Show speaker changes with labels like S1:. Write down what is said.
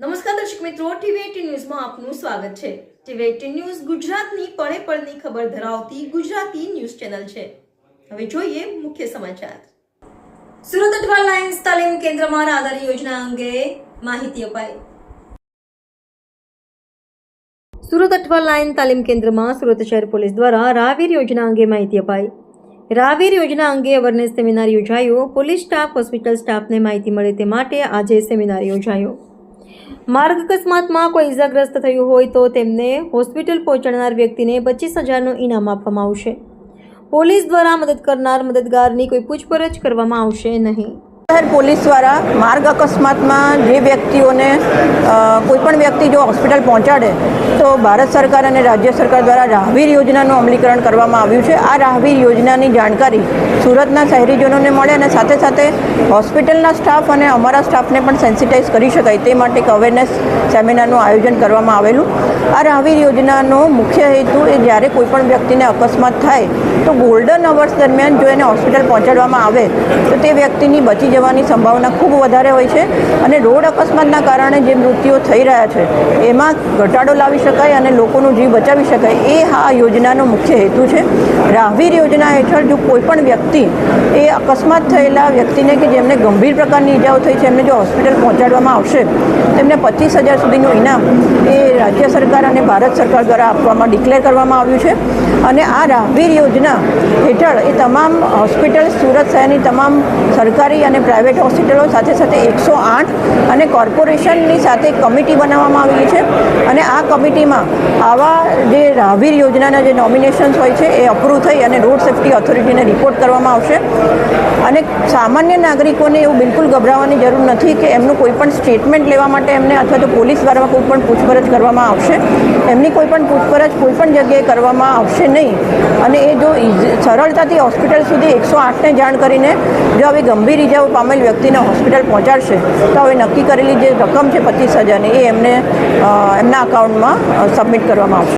S1: નમસ્કાર દર્શક મિત્રો, ટીવી ન્યૂઝમાં આપનું સ્વાગત છે. ટીવી ન્યૂઝ ગુજરાતની પળે પળની ખબર ધરાવતી ગુજરાતી ન્યૂઝ ચેનલ છે. હવે જોઈએ મુખ્ય સમાચાર. સુરત અઠવા લાયન્સ તાલીમ કેન્દ્રમાં રાહદારી યોજના અંગે માહિતી અપાઈ. સુરત અઠવા લાયન તાલીમ કેન્દ્રમાં સુરત શહેર પોલીસ દ્વારા રાવીર યોજના અંગે માહિતી અપાઈ. રાવીર યોજના અંગે અવેરનેસ સેમિનાર યોજાયો. પોલીસ સ્ટાફ હોસ્પિટલ સ્ટાફને માહિતી મળે તે માટે આજે સેમિનાર યોજાયો. માર્ગ અકસ્માતમાં કોઈ ઇજાગ્રસ્ત થયું હોય તો તેમને હોસ્પિટલ પહોંચાડનાર વ્યક્તિને પચીસ હજારનું ઇનામ આપવામાં આવશે. પોલીસ દ્વારા મદદ કરનાર મદદગારની કોઈ પૂછપરછ કરવામાં આવશે નહીં.
S2: શહેર પોલીસ દ્વારા માર્ગ અકસ્માતમાં જે વ્યક્તિઓને કોઈપણ કોઈ પણ વ્યક્તિ જો હોસ્પિટલ પહોંચાડે, તો ભારત સરકાર અને રાજ્ય સરકાર દ્વારા રાહવીર યોજનાનું અમલીકરણ કરવામાં આવ્યું છે. આ રાહવીર યોજનાની જાણકારી સુરતના શહેરીજનોને મળે અને સાથે સાથે હોસ્પિટલના સ્ટાફ અને અમારા સ્ટાફને પણ સેન્સિટાઇઝ કરી શકાય તે માટે એક અવેરનેસ સેમિનારનું આયોજન કરવામાં આવેલું. આ રાહવીર યોજનાનો મુખ્ય હેતુ એ જ્યારે કોઈપણ વ્યક્તિને અકસ્માત થાય તો ગોલ્ડન અવર્સ દરમિયાન જો એને હોસ્પિટલ પહોંચાડવામાં આવે, તો તે વ્યક્તિની બચી જવાની સંભાવના ખૂબ વધારે હોય છે અને રોડ અકસ્માતના કારણે જે મૃત્યુઓ થઈ રહ્યા છે, એમાં ઘટાડો લાવી શકાય અને લોકોનું જીવ બચાવી શકાય, એ આ યોજનાનો મુખ્ય હેતુ છે. રાહવીર યોજના હેઠળ જો કોઈપણ વ્યક્તિ એ અકસ્માત થયેલા વ્યક્તિને કે જેમને ગંભીર પ્રકારની ઈજાઓ થઈ છે, એમને જો હોસ્પિટલ પહોંચાડવામાં આવશે, તેમને પચીસ હજાર સુધીનું ઇનામ એ રાજ્ય સરકાર અને ભારત સરકાર દ્વારા આપવામાં ડિક્લેર કરવામાં આવ્યું છે. અને આ રાહવીર યોજના હેઠળ એ તમામ હોસ્પિટલ સુરત શહેરની તમામ સરકારી અને પ્રાઇવેટ હોસ્પિટલો સાથે સાથે એકસો આઠ અને કોર્પોરેશનની સાથે કમિટી બનાવવામાં આવી છે. અને આ કમિટીમાં આવા જે રાહવીર યોજનાના જે નોમિનેશન્સ હોય છે, એ અપ્રૂવ થઈ અને રોડ સેફ્ટી ઓથોરિટીને રિપોર્ટ કરવામાં આવશે. અને સામાન્ય નાગરિકોને એવું બિલકુલ ગભરાવાની જરૂર નથી કે એમનું કોઈ પણ સ્ટેટમેન્ટ લેવા માટે એમને અથવા તો પોલીસ દ્વારા કોઈ પણ પૂછપરછ કરવામાં આવશે. એમની કોઈ પણ પૂછપરછ કોઈ પણ જગ્યાએ કરવામાં આવશે નહીં. અને એ જો સરળતાથી હોસ્પિટલ સુધી એકસો આઠને જાણ કરીને જો આવી ગંભીર ઇજાઓ પામેલ વ્યક્તિને હોસ્પિટલ પહોંચાડશે, તો હવે નક્કી કરેલી જે રકમ છે પચીસ હજારની, એ એમને એમના અકાઉન્ટમાં સબમિટ કરવામાં આવશે.